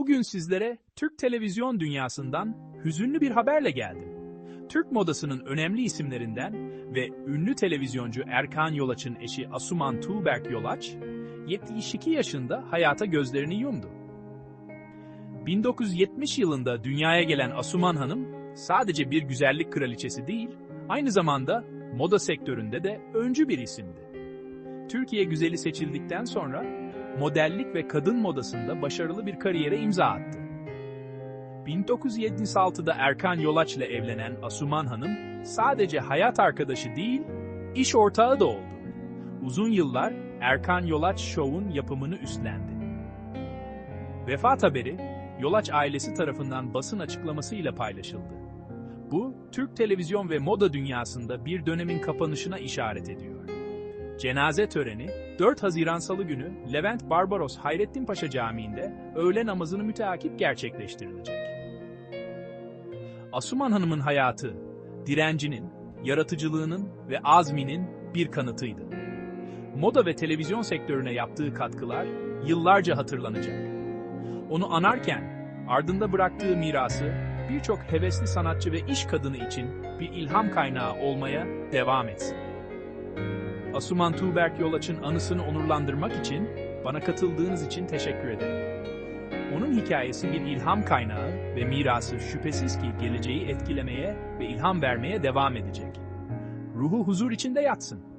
Bugün sizlere Türk televizyon dünyasından hüzünlü bir haberle geldim. Türk modasının önemli isimlerinden ve ünlü televizyoncu Erkan Yolaç'ın eşi Asuman Tuğberk Yolaç, 72 yaşında hayata gözlerini yumdu. 1970 yılında dünyaya gelen Asuman Hanım, sadece bir güzellik kraliçesi değil, aynı zamanda moda sektöründe de öncü bir isimdi. Türkiye güzeli seçildikten sonra modellik ve kadın modasında başarılı bir kariyere imza attı. 1976'da Erkan Yolaç ile evlenen Asuman Hanım sadece hayat arkadaşı değil, iş ortağı da oldu. Uzun yıllar Erkan Yolaç Show'un yapımını üstlendi. Vefat haberi, Yolaç ailesi tarafından basın açıklamasıyla paylaşıldı. Bu, Türk televizyon ve moda dünyasında bir dönemin kapanışına işaret ediyor. Cenaze töreni 4 Haziran Salı günü Levent Barbaros Hayrettin Paşa Camii'nde öğle namazını müteakip gerçekleştirilecek. Asuman Hanım'ın hayatı, direncinin, yaratıcılığının ve azminin bir kanıtıydı. Moda ve televizyon sektörüne yaptığı katkılar yıllarca hatırlanacak. Onu anarken ardında bıraktığı mirası birçok hevesli sanatçı ve iş kadını için bir ilham kaynağı olmaya devam etsin. Asuman Tuğberk Yolaç'ın anısını onurlandırmak için bana katıldığınız için teşekkür ederim. Onun hikayesi bir ilham kaynağı ve mirası şüphesiz ki geleceği etkilemeye ve ilham vermeye devam edecek. Ruhu huzur içinde yatsın.